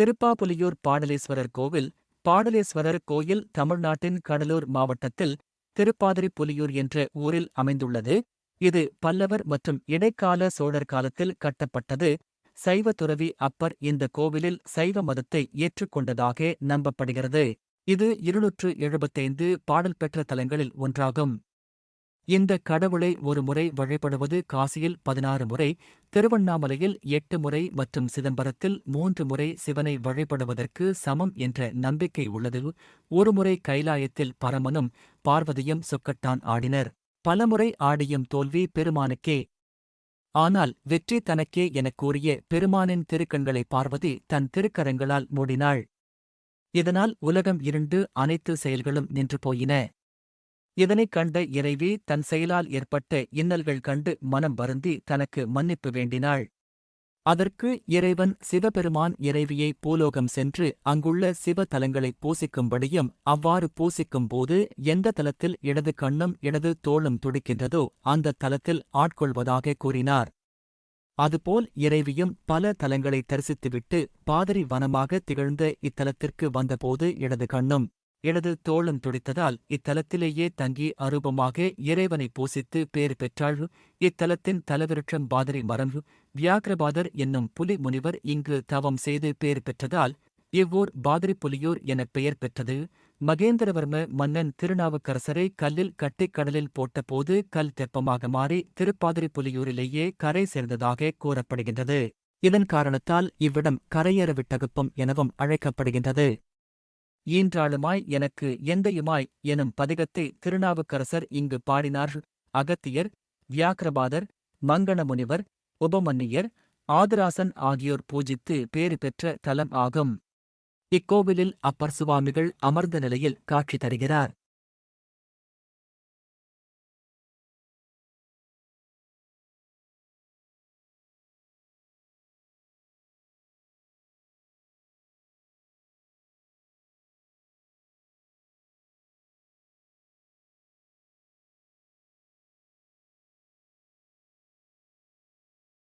திருப்பாப்புலியூர் பாடலேஸ்வரர் கோவில் பாடலேஸ்வரர் கோயில் தமிழ்நாட்டின் கடலூர் மாவட்டத்தில் திருப்பாதிரிப்புலியூர் என்ற ஊரில் அமைந்துள்ளது. இது பல்லவர் மற்றும் இடைக்கால சோழர் காலத்தில் கட்டப்பட்டது. சைவ துறவி அப்பர் இந்த கோவிலில் சைவ மதத்தை ஏற்றுக்கொண்டதாக நம்பப்படுகிறது. இது இருநூற்று எழுபத்தைந்து பாடல் பெற்ற தலங்களில் ஒன்றாகும். இந்த கடவுளை ஒரு முறை வழிபடுவது காசியில் பதினாறு முறை திருவண்ணாமலையில் எட்டு முறை மற்றும் சிதம்பரத்தில் மூன்று முறை சிவனை வழிபடுவதற்கு சமம் என்ற நம்பிக்கை உள்ளது. ஒருமுறை கைலாயத்தில் பரமனும் பார்வதியும் சொக்கட்டான் ஆடினர். பலமுறை ஆடியும் தோல்வி பெருமானுக்கே. ஆனால் வெற்றி தனக்கே எனக் கூறிய பெருமானின் திருக்கண்களை பார்வதி தன் திருக்கரங்களால் மூடினாள். இதனால் உலகம் இருண்டு அனைத்து செயல்களும் நின்று போயின. இதனைக் கண்ட இறைவி தன் செயலால் ஏற்பட்ட இன்னல்கள் கண்டு மனம் வருந்தி தனக்கு மன்னிப்பு வேண்டினாள். அதற்கு இறைவன் சிவபெருமான் இறைவியை பூலோகம் சென்று அங்குள்ள சிவ தலங்களை பூசிக்கும்படியும் அவ்வாறு பூசிக்கும் போது எந்த தலத்தில் இடது கண்ணும் இடது தோளும் துடிக்கின்றதோ அந்த தலத்தில் ஆட்கொள்வதாக கூறினார். அதுபோல் இறைவியும் பல தலங்களை தரிசித்துவிட்டு பாதிரி வனமாக திகழ்ந்த இத்தலத்திற்கு வந்தபோது இடது கண்ணும் எனது தோளும் துடித்ததால் இத்தலத்திலேயே தங்கி அரூபமாக இறைவனை பூசித்து பேறு பெற்றாள் இத்தலத்தின் தலவிருட்சம் பாதிரி மரம் வியாக்கிரபாதர் என்னும் புலி முனிவர் இங்கு தவம் செய்து பேறு பெற்றதால் இவ்வூர் பாதிரி புலியூர் எனப் பெயர் பெற்றது. மகேந்திரவர்ம மன்னன் திருநாவுக்கரசரை கல்லில் கட்டிக்கடலில் போட்டபோது கல் தெப்பமாக மாறி திருப்பாதிரி புலியூரிலேயே கரை சேர்ந்ததாக கூறப்படுகின்றது. இதன் காரணத்தால் இவ்விடம் கரையறவிட்டகுப்பம் எனவும் அழைக்கப்படுகின்றது. ஈன்றாளுமாய் எனக்கு எந்தையுமாய் எனும் பதிகத்தை திருநாவுக்கரசர் இங்கு பாடினார் அகத்தியர் வியாக்கிரபாதர் மங்கணமுனிவர் உபமன்னியர் ஆதிராசன் ஆகியோர் பூஜித்து பேறு பெற்ற தலம் ஆகும். இக்கோவிலில் அப்பர் சுவாமிகள் அமர்ந்த நிலையில் காட்சி தருகிறார்.